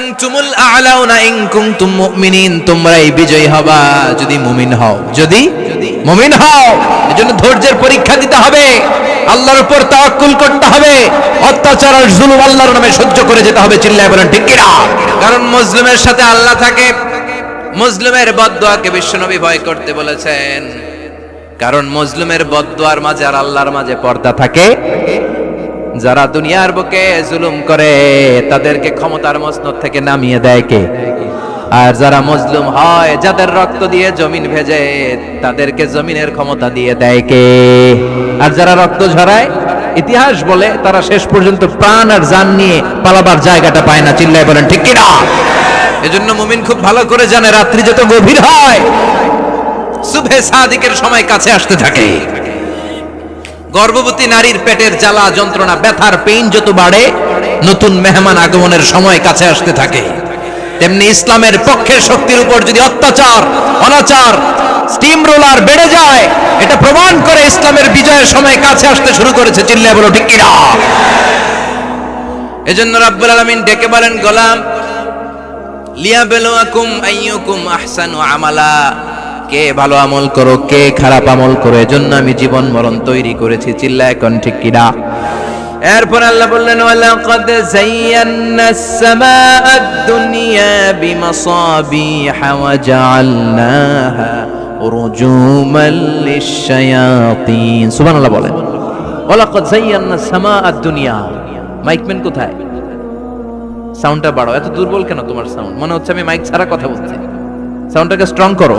আনতুমুল আ'লাউনা in কুনতুম মুমিনিন তোমরাই বিজয়ী হবা যদি মুমিন হও। যদি? মুমিন হও। এজন্য ধৈর্যের পরীক্ষা দিতে হবে। আল্লাহর উপর তাওয়াক্কুল করতে হবে। অত্যাচার আর জুলুম আল্লাহর নামে সহ্য করে যেতে হবে চিল্লায় বলেন ঠিক কারণ মুসলিমের সাথে আল্লাহ থাকে। মুসলিমের বদদোয়াকে বিশ্বনবী ভয় করতে বলেছেন। কারণ মুসলিমের বদদোয়ার মাঝে আর আল্লাহর মাঝে পর্দা থাকে। যারা দুনিয়ার বুকে জুলুম করে, তাদেরকে ক্ষমতার মসনদ থেকে নামিয়ে দেয় কে? আর যারা মজলুম হয়, যাদের রক্ত দিয়ে জমিন ভেজে, তাদেরকে জমিনের ক্ষমতা দিয়ে দেয় কে? আর যারা রক্ত ঝরায়, ইতিহাস বলে তারা শেষ পর্যন্ত প্রাণ আর জান নিয়ে পালাবার জায়গাটা পায় না। চিল্লায় বলেন, ঠিক কিনা? এজন্য মুমিন খুব ভালো করে জানে, রাত্রি যত গভীর হয় সুভে সাদিকের সময় কাছে আসতে থাকে। গর্ভবতী নারীর পেটের জ্বালা যন্ত্রণা, ব্যথার পেইন যত বাড়ে, নতুন মেহমান আগমনের সময় কাছে আসতে থাকে। তেমনি ইসলামের পক্ষের শক্তির উপর যদি অত্যাচার, অনাচার স্টিম রোলার বেড়ে যায়, এটা প্রমাণ করে ইসলামের বিজয়ের সময় কাছে আসতে শুরু করেছে, চিল্লায় বলো, ঠিক কিনা? এজন্য রাব্বুল আলামিন ডেকে বলেন, গোলাম লিয়া লিয়াবেলুয়াকুম আইয়ুকুম আহসানু আমালা। কে ভালো আমল করো, কে খারাপ আমল করো, এজন্য আমি জীবন মরণ তৈরি করেছি, চিল্লায় এখন ঠিক কিনা এরপর আল্লাহ বললেন, ওয়ালাকাদ যায়্যানাস সামাআদ দুনিয়া বিমাসাবিহা ওয়া জাআলনাহা রুজুমাল লিশায়াতিন সুবহানাল্লাহ বলেন, ওয়ালাকাদ যায়্যানাস সামাআদ দুনিয়া। মাইকম্যান কোথায়? সাউন্ডটা বাড়াও, এত দুর্বল কেন তোমার সাউন্ড? মনে হচ্ছে আমি মাইক ছাড়া কথা বলছি। সাউন্ডটাকে স্ট্রং করো।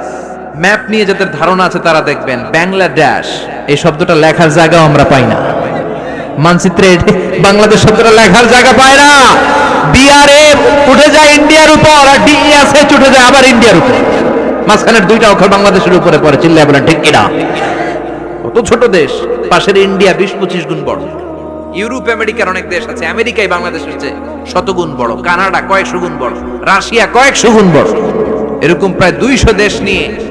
ম্যাপ নিয়ে যাদের ধারণা আছে তারা দেখবেন, বাংলাদেশ। এই শব্দটা লেখার জায়গাও আমরা পাই না। মানচিত্রে বাংলাদেশ শব্দটা লেখার জায়গা পায় না। বিআরএফ উঠে যায় ইন্ডিয়ার উপর আর ডিএসএচ উঠে যায় আবার ইন্ডিয়ার উপর। মাঝখানের দুইটা অক্ষর বাংলাদেশের উপরে পড়ে চিল্লায় বলেন ঠিক কিনা কত ছোট দেশ। পাশের ইন্ডিয়া বিশ পঁচিশ গুণ বড়। ইউরোপ, আমেরিকার অনেক দেশ আছে। আমেরিকায় বাংলাদেশের চেয়ে শতগুণ বড়। কানাডা কয়েকশো গুণ বড়। রাশিয়া কয়েকশো গুণ বড়। এরকম প্রায় দুইশো দেশ নিয়ে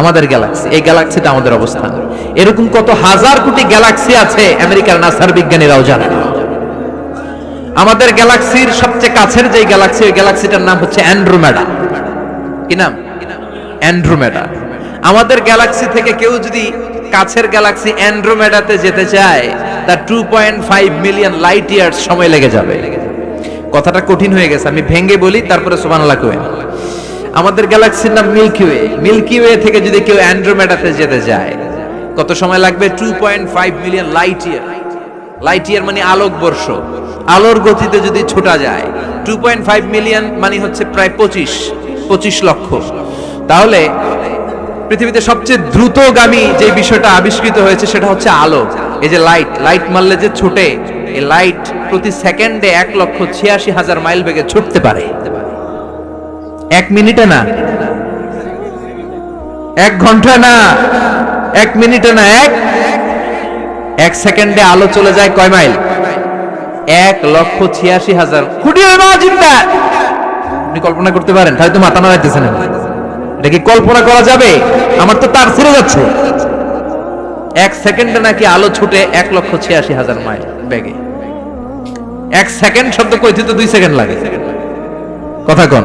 আমাদের গ্যালাক্সি এই গ্যালাক্সিটা আমাদের অবস্থান। এরকম কত হাজার কোটি গ্যালাক্সি আছে, আমেরিকার নাসার বিজ্ঞানীরাও জানে আমাদের গ্যালাক্সির সবচেয়ে কাছের যে গ্যালাক্সি ওই গ্যালাক্সিটার নাম হচ্ছে অ্যান্ড্রোমেডা কি নাম? অ্যান্ড্রোমেডা আমাদের গ্যালাক্সি থেকে কেউ যদি কাছের গ্যালাক্সি অ্যান্ড্রোমেডাতে যেতে চায়, তার two point five million light years সময় লেগে যাবে। কথাটা কঠিন হয়ে গেছে, আমি ভেঙ্গে বলি, তারপরে সুবহানাল্লাহ কই আমাদের গ্যালাক্সির নাম মিল্কি ওয়ে মিল্কি ওয়ে থেকে যদি কেউ অ্যান্ড্রোমেডাতে যেতে যায়, কত সময় লাগবে? Two point five million light year light year মানে আলোক বর্ষ। আলোর গতিতে যদি ছোটা যায় টু পয়েন্ট ফাইভ মিলিয়ন মানে হচ্ছে প্রায় পঁচিশ পঁচিশ লক্ষ। তাহলে পৃথিবীতে সবচেয়ে দ্রুতগামী যে বিষয়টা আবিষ্কৃত হয়েছে সেটা হচ্ছে আলো। এই যে লাইট লাইট মারলে যে ছুটে, এই লাইট প্রতি সেকেন্ডে এক লক্ষ ছিয়াশি হাজার মাইল বেগে ছুটতে পারে। এক মিনিটে না। এক ঘণ্টা না। এক মিনিটে না, এক। এক সেকেন্ডে আলো চলে যায় কয় মাইল? এক লক্ষ ছিয়াশি হাজার। কোটি আপনি কল্পনা করতে পারেন, তাহলে তো মাথা নাড়াইতেছেন এটা কি কল্পনা করা যাবে? আমার তো তার ছেড়ে যাচ্ছে। এক সেকেন্ডে নাকি আলো ছুটে এক লক্ষ ছিয়াশি হাজার মাইল বেগে। এক সেকেন্ড শব্দ কইতে তো দুই সেকেন্ড লাগে। কথা কন।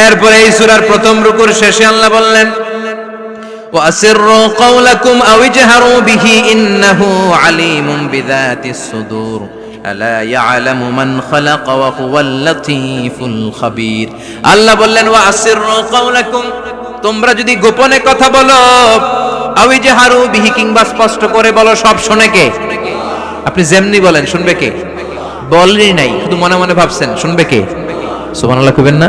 এরপরে এই সূরার প্রথম রুকুর শেষে আল্লাহ বললেন وأسروا قولكم أو اجهروا به إنه عليم بذات الصدور ألا يعلم من خلق وهو اللطيف الخبير আল্লাহ বললেন وأسروا قولكم তোমরা যদি গোপনে কথা বলো আও ইজহারু বিহি কিংবা স্পষ্ট করে বলো সব শুনে কে আপনি যেমনি বলেন শুনবে কে বলেনই নাই শুধু মনে মনে ভাবছেন শুনবে কে সুবহানাল্লাহ কইবেন না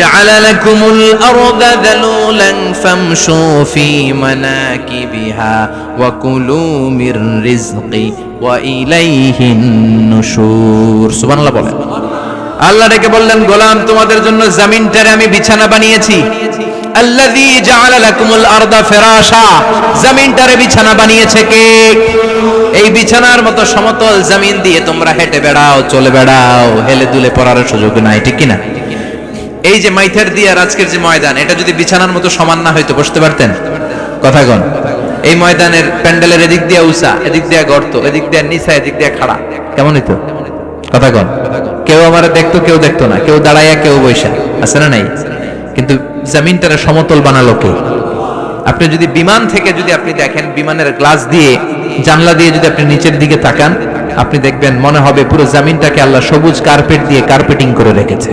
জাআলা লাকুমুল আরদা যালুলান ফামশু ফি মানাকিবিহা ওয়া কুলু মির রিজকি ওয়া ইলাইহিন নুশুর বলেন। আল্লাহ ডেকে বললেন, গোলাম, তোমাদের জন্য জমিনটারে আমি বিছানা বানিয়েছি। আল্লাযী জাআলা লাকুমুল আরদা ফিরাশা। জমিনটারে বিছানা বানিয়েছে কে? এই বিছানার মতো সমতল জমিন দিয়ে তোমরা হেঁটে বেড়াও, চলে বেড়াও। হেলে দুলে পড়ার সুযোগ নাই, ঠিক কিনা? এই যে মাইথার দিয়ে আজকের যে ময়দান, এটা যদি বিছানার মতো সমান না হয়তো বসতে পারতেন? কথা কন এই ময়দানের প্যান্ডেলের এদিক দিয়ে উষা এদিক দিয়ে গর্ত, এদিক দিয়ে নিচা, এদিক দিয়ে খাড়া। কেমন হইতো? কথা কন কেউ আমার দেখতো, কেউ দেখতো না। কেউ দাঁড়াইয়া, কেউ বৈশা আছে না নাই? কিন্তু জমিনটারে সমতল বানালো কে? আপনি যদি বিমান থেকে যদি আপনি দেখেন, বিমানের গ্লাস দিয়ে, জানলা দিয়ে যদি আপনি নিচের দিকে তাকান, আপনি দেখবেন মনে হবে পুরো জামিনটাকে আল্লাহ সবুজ কার্পেট দিয়ে কার্পেটিং করে রেখেছে।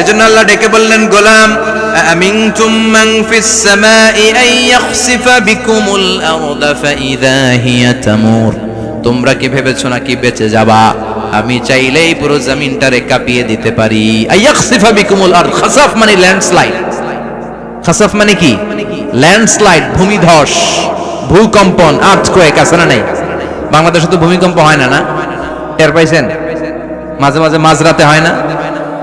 এজন্য আল্লাহ ডেকে বললেন, গোলাম আমিন তুম্মাং ফিস সামাই আই ইয়াখসিফা বিকুমুল আরদ ফাইদা হিয়া তামুর। তোমরা কি ভেবেছো নাকি বেঁচে যাবা? আমি চাইলেই পুরো জমিনটারে কাঁপিয়ে দিতে পারি। আইয়াকসিফা বিকুমুল আরদ, খসাফ মানে ল্যান্ডস্লাইড। খসাফ মানে কি? ল্যান্ডস্লাইড, ভূমিধস, ভূকম্পন আর্থকোয়েক আছে না নাই? বাংলাদেশে তো ভূমিকম্প হয় না না? টের পাইছেন? মাঝে মাঝে মাঝরাতে হয় না?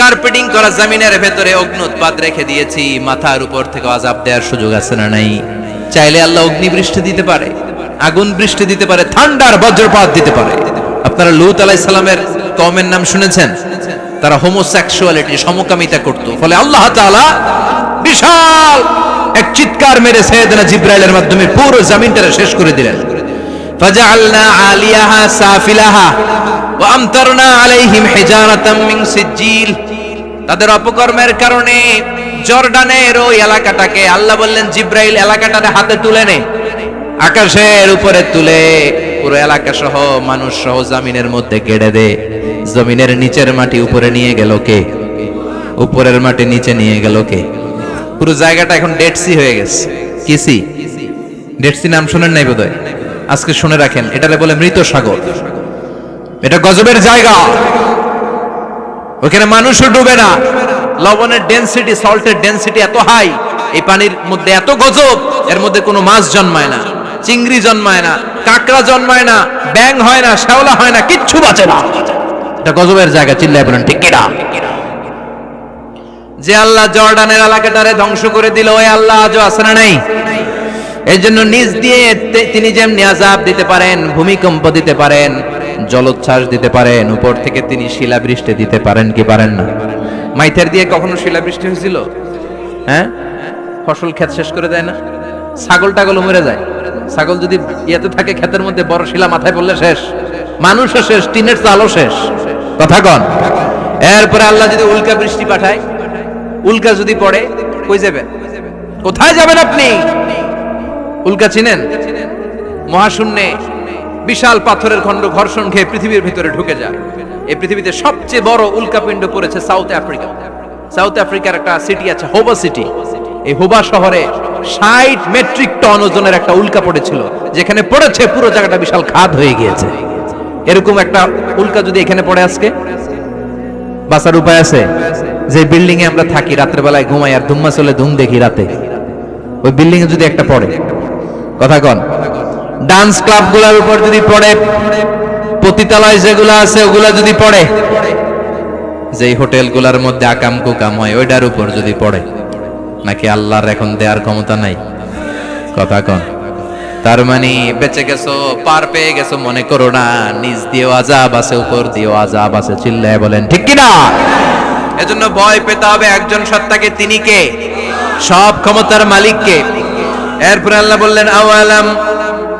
কার্পেটিং করা জমিনের ভেতরে অগ্নুৎপাত রেখে দিয়েছি, মাথার উপর থেকে আজাব দেওয়ার সুযোগ আছে না নাই? চাইলে আল্লাহ অগ্নি বৃষ্টি দিতে পারে, আগুন বৃষ্টি দিতে পারে, ঠান্ডার বজ্রপাত দিতে পারে। আপনারা লুত আলাইহিস সালামের কওমের নাম শুনেছেন? তারা হোমোসেক্সুয়ালিটি সমকামিতা করত। ফলে আল্লাহ তাআলা বিশাল এক চিৎকার মেরে সৈয়দনা জিব্রাইলের মাধ্যমে পুরো জমিনটারে শেষ করে দিলেন। ফাজআলনা আলিয়াহা সাফিলাহা ওয়া আমতারনা আলাইহিম হিজারাতাম মিন সিজিল তাদের অপকর্মের কারণে জর্ডানের ওই এলাকাটাকে আল্লাহ বললেন, জিব্রাইল এলাকাটারে হাতে তুলে নে। আকাশের উপরে তুলে পুরো এলাকা সহ মানুষ সহ জমিনের মধ্যে কেড়ে দে। জমিনের নিচের মাটি উপরে নিয়ে গেল কে? উপরের মাটি নিচে নিয়ে গেল কে? পুরো জায়গাটা এখন ডেড সি হয়ে গেছে। কি সি ডেড সি নাম শুনেন নাই বোধহয়? আজকে শুনে রাখেন। এটারে বলে মৃত সাগর। এটা গজবের জায়গা। ওখানে মানুষও ডুবে না। লবণের ডেনসিটি সল্টের ডেনসিটি এত হাই এই পানির মধ্যে এত গজব, এর মধ্যে কোনো মাছ জন্মায় না, চিংড়ি জন্মায় না, কাঁকড়া জন্মায় না ব্যাং হয় না, শ্যাওলা হয় না, কিচ্ছু বাঁচে না। এটা গজবের জায়গা, চিল্লায় বলেন, ঠিক কিনা? যে আল্লাহ জর্ডানের এলাকাটারে ধ্বংস করে দিল, ওই আল্লাহ আজও আছে না নাই? এই জন্য নিজ দিয়ে তিনি যেমনি আজাব দিতে পারেন, ভূমিকম্প দিতে পারেন জলোচ্ছ্বাস দিতে পারেন, উপর থেকে তিনি শিলাবৃষ্টি দিতে পারেন কি পারেন না? মাইথের দিয়ে কখনো শিলাবৃষ্টি হয়েছিল? হ্যাঁ? ফসল ক্ষেত শেষ করে দেয় না? ছাগল টাগল মরে যায়। ছাগল যদি ইয়েতে থাকে, ক্ষেতের মধ্যে বড় শিলা মাথায় পড়লে শেষ। মানুষও শেষ, টিনের চালও শেষ। কথা কন। এরপরে আল্লাহ যদি উল্কা বৃষ্টি পাঠায়, উল্কা যদি পড়ে, কই যাবেন কোথায় যাবেন আপনি? উল্কা চিনেন? মহাশূন্যে। বিশাল পাথরের খণ্ড ঘর্ষণ খেয়ে পৃথিবীর ভিতরে ঢুকে যায়। এই পৃথিবীতে সবচেয়ে বড় উল্কাপিণ্ড পড়েছে সাউথ আফ্রিকা। সাউথ আফ্রিকার একটা সিটি আছে হোবা সিটি এই হোবা শহরে ষাট মেট্রিক টন ওজনের একটা উল্কা পড়েছিল যেখানে পড়েছে পুরো জায়গাটা বিশাল খাদ হয়ে গিয়েছে। এরকম একটা উল্কা যদি এখানে পড়ে আজকে? বাঁচার উপায় আছে? যে বিল্ডিং এ আমরা থাকি, রাত্রে বেলায় ঘুমাই আর ধুম্মা চলে ধুম দেখি রাতে। ওই বিল্ডিং এ যদি একটা পড়ে, কথা কন। ডান্স ক্লাবগুলোর উপর যদি পড়ে, পতিতালয় যেগুলো আছে ওগুলা যদি পড়ে, যেই হোটেলগুলার মধ্যে আকাম কুকাম হয়, ওইটার উপর যদি পড়ে, নাকি আল্লাহর এখন দেওয়ার ক্ষমতা নাই? কথা কন। তার মানে বেঁচে গেছো, পার পেয়ে গেছো, মনে করো না, নিজ দিয়েও আজাব আছে, উপর দিয়েও আজাব আছে, চিল্লায় বলেন, ঠিক কিনা? এজন্য ভয় পেতে হবে একজন সত্তাকে, তিনি কে? সব ক্ষমতার মালিককে। এরপর আল্লাহ বললেন, আওয়ালাম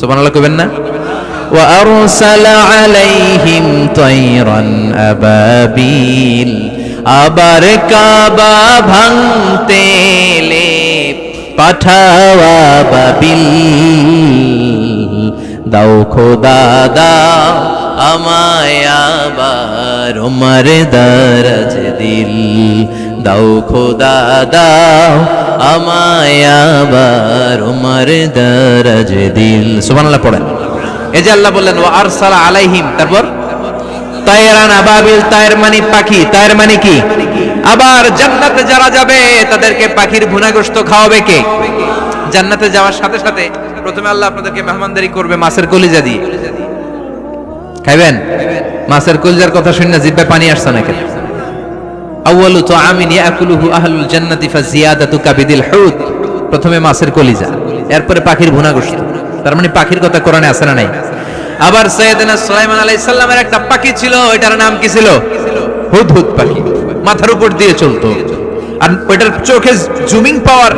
সুবহানাল্লাহ কইবেন না? ওয়া আরসালা আলাইহিম তায়রান আবাবিল, আবার কাবা ভাঙতে পাঠাওয়া বাবিল। দাও খোদা, দাও আমায় আবার উমর দরজ দিল। দাও, খোদা দাও, আমায় আবার দরজ দিল। সুবহানাল্লাহ পড়েন। এই যে আল্লাহ বললেন, ওয়া আরসালা আলাইহিম তারপর মানে মানে কি? আবার, জান্নাতে যারা যাবে, তাদেরকে পাখির ভুনাগ্রস্ত খাওয়াবে কে? জান্নাতে যাওয়ার সাথে সাথে, প্রথমে আল্লাহ আপনাদেরকে মেহমানদারি করবে মাছের কলিজা মাছের কলিজার কথা শুনে জিব্বে পানি আসছে নাকি? আউয়ালু ইয়াকুলুহু আহলুল জান্নাতি কাবিদিল হুত প্রথমে মাছের কলিজা, এরপরে পাখির ভুনাগ্রস্ত তার মানে পাখির কথা কোরআনে আছে না নাই? আবার সুলাইমান আলাইহিস সালামের একটা পাখি ছিল, ওইটার নাম কি ছিল? হুদহুদ পাখি। মাথার উপর দিয়ে চলতো। আর ওইটার চোখে জুমিং পাওয়ার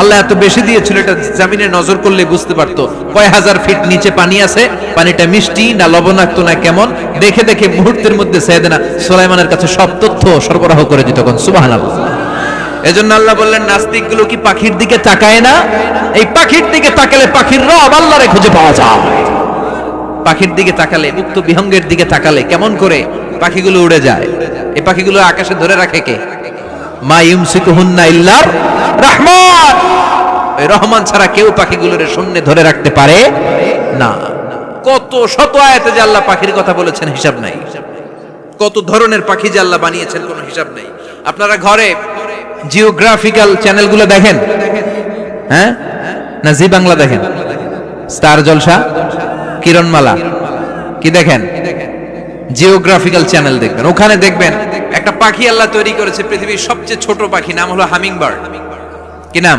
আল্লাহ এত বেশি দিয়েছিল, এটা জামিনে নজর করলে বুঝতে পারতো। কয় হাজার ফিট নিচে পানি আছে, পানিটা মিষ্টি না লবণাক্ত না কেমন? দেখে দেখে মুহূর্তের মধ্যে সৈয়দনা সুলাইমানের কাছে সব তথ্য সরবরাহ করে দিত তখন সুবহানাল্লাহ। এজন্য আল্লাহ বললেন নাস্তিকগুলো কি পাখির দিকে তাকায় না? এই পাখির দিকে তাকালে পাখির রব আল্লাহরে খুঁজে পাওয়া যায়। পাখির দিকে তাকালে মুক্ত বিহঙ্গের দিকে তাকালে কেমন করে পাখিগুলো উড়ে যায়? এই পাখিগুলো আকাশে ধরে রাখে কে? মা ইউমসিকুহুন্না ইল্লার রহমান। রহমান ছাড়া কেউ পাখিগুলোর শূন্যে ধরে রাখতে পারে না। কত শত আয়াতে যে আল্লাহ পাখির কথা বলেছেন হিসাব নাই। কত ধরনের পাখি যে আল্লাহ বানিয়েছেন কোনো হিসাব নেই। আপনারা ঘরে জিওগ্রাফিক্যাল চ্যানেলগুলো দেখেন? হ্যাঁ? না জি বাংলা দেখেন? স্টার জলসা? কিরণমালা? কি দেখেন? জিওগ্রাফিক্যাল চ্যানেল দেখবেন। ওখানে দেখবেন একটা পাখি আল্লাহ তৈরি করেছে পৃথিবীর সবচেয়ে ছোট পাখি, নাম হলো হামিং বার্ড কি নাম?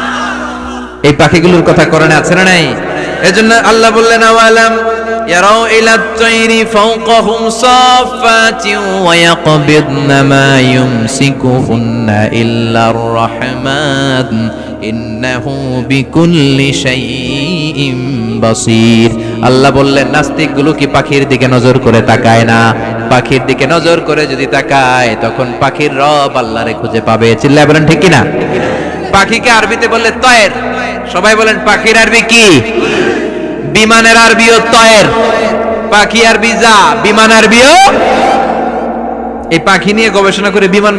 এই পাখিগুলোর কথা কোরআনে আছে না নাই? এজন্য আল্লাহ বললেন, আওয়ালাম তাইরি ফাওকাহুম সাফাতিন ওয়া ইয়াকবিদনা মা ইউমসিকুহুন্না ইল্লার রাহমান। ইন্নাহু বিকুল্লি শাইইন বাসীর। আল্লাহ বললেন, নাস্তিকগুলো কি পাখির দিকে নজর করে তাকায় না? পাখির দিকে নজর করে যদি তাকায়, তখন পাখির রব আল্লাহরে খুঁজে পাবে। চিল্লায় বলেন, ঠিক কিনা? পাখিকে আরবিতে বললে তয়ের। সবাই বলেন, পাখির আরবি কি? বিমানের আরবিও তয়ের। পাখি আরবি যা, বিমান আরবিও? এই পাখি নিয়ে গবেষণা করে বিমান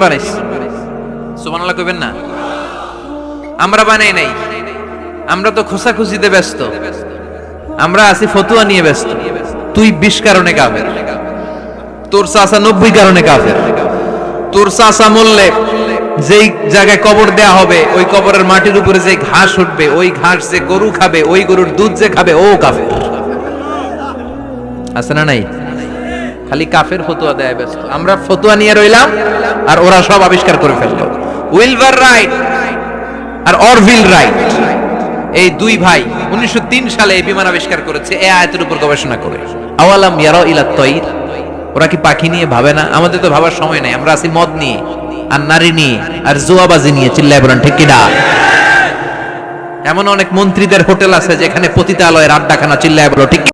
সুবহানাল্লাহ কইবেন না? আমরা বানাই নাই। আমরা তো ব্যস্ত। আমরা আছি ফতুয়া নিয়ে ব্যস্ত। তুই বিশ কারণে কাফের। তোর চাষা নব্বই কারণে কাফের। তোর চাষা মরলে যেই জায়গায় কবর দেয়া হবে, ওই কবরের মাটির উপরে যে ঘাস উঠবে, ওই ঘাস যে গরু খাবে, ওই গরুর দুধ যে খাবে, ও কাফের। আছে না নাই? খালি কাফের ফতুয়া দেয় ব্যস্ত। আমরা ফতুয়া নিয়ে রইলাম, আর ওরা সব আবিষ্কার করে ফেলল। উইলভার রাইট আর অরভিল রাইট, এই দুই ভাই উনিশশো তিন সালে এই বিমান আবিষ্কার করেছে, এ আয়াতের উপর গবেষণা করে। আওয়ালাম ইয়ারা ইলা তৈর? ওরা কি পাখি নিয়ে ভাবে না? আমাদের তো ভাবার সময় নাই। আমরা আছি মদ নিয়ে, আর নারী নিয়ে, আর জুয়াবাজি নিয়ে। চিল্লায় বলেন, ঠিক কিনা? এমন অনেক মন্ত্রীদের হোটেল আছে যেখানে পতিতালয়ের আড্ডাখানা, চিল্লায় বলো, ঠিক